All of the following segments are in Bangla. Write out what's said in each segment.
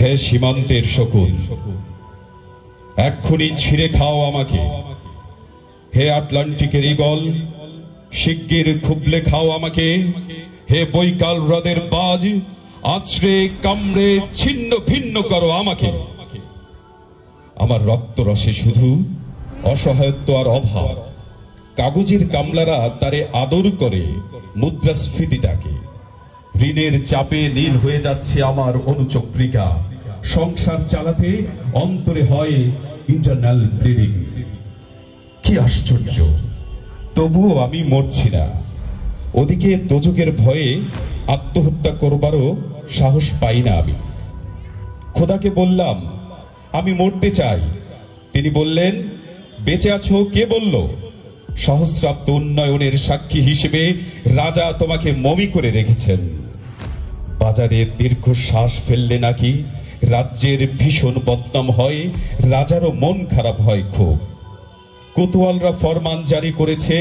হে সীমান্তের শকুন, এক্ষুনি ছিঁড়ে খাও আমাকে। হে আটলান্টিকের ইগল শিগগির খুবলে খাও আমাকে। হে বৈকাল হ্রদের বাজ, আছড়ে কামড়ে ছিন্ন ভিন্ন করো আমাকে। আমার রক্ত রসে শুধু অসহায়ত্ব আর অভাব। কাগজের কামলারা তারে আদর করে মুদ্রাস্ফীতিটাকে। ঋণের চাপে নীল হয়ে যাচ্ছে আমার অনুচক্রিকা। সংসার চালাতে অন্তরে হয় ইন্টারনাল ব্লিডিং কি আশ্চর্য। তবুও আমি মরছি না। ওদিকে দোজকের ভয়ে আত্মহত্যা করবারও সাহস পাই না আমি। খোদাকে বললাম, আমি মরতে চাই। তিনি বললেন, বেঁচে আছো? কে বলল, সহস্রাব্দ উন্নয়নের সাক্ষী হিসেবে রাজা তোমাকে মমি করে রেখেছেন। বাজারে দীর্ঘ শ্বাস ফেললে নাকি রাজ্যের ভীষণ বদনাম হয়, রাজারও মন খারাপ হয় খুব। কোতোয়ালরা ফরমান জারি করেছে,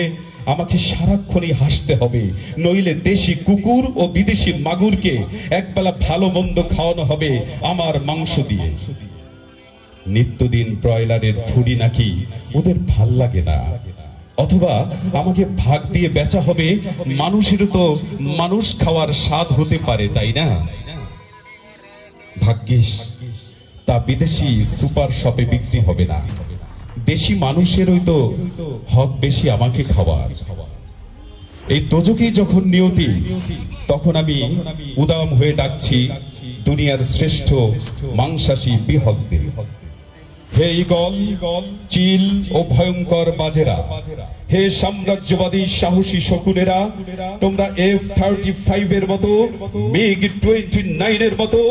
আমাকে সারাক্ষণই হাসতে হবে, নইলে দেশি কুকুর ও বিদেশি মাগুরকে একবেলা ভালো মন্দ খাওয়ানো হবে আমার মাংস দিয়ে। নিত্যদিন ব্রয়লারের ফুডি নাকি ওদের ভালো লাগে না। অথবা আমাকে ভাগ দিয়ে বেচা হবে মানুষেরও তো মানুষ খাওয়ার স্বাদ হতে পারে, তাই না? ভাগ্যিস, তা বিদেশি সুপার শপে বিক্রি হবে না। দেশি মানুষেরই তো হক বেশি আমাকে খাওয়ার। এই দোজকেই যখন নিয়তি, তখন আমি উদাম হয়ে ডাকছি দুনিয়ার শ্রেষ্ঠ মাংসাশী বিহকদের। হে ইগল চিল ও ভয়ঙ্কর বাজেরা। হে সাম্রাজ্যবাদী, সাহসী শকুনেরা, তোমরা এফ থার্টি ফাইভ এর মতো মিগ টোয়েন্টি নাইন এর মতো,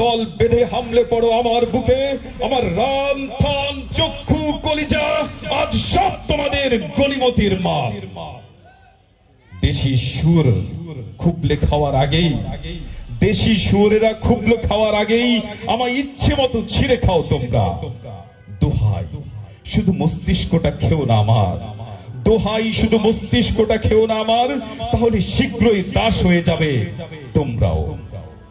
দল বেঁধে হামলে পড়ো আমার বুকে। আমার রান থান চক্ষু, কলিজা, আজ সব তোমাদের গলিমতির মা দেশি সুর খুবলে খাওয়ার আগেই, দেশি খাওয়ার আগেই আমার ইচ্ছে মতো ছিঁড়ে খাও তোমরা। দোহাই। শুধু মস্তিষ্কটা খেও না আমার। দোহাই, শুধু মস্তিষ্কটা খেও না আমার। তাহলে শীঘ্রই দাস হয়ে যাবে তোমরাও।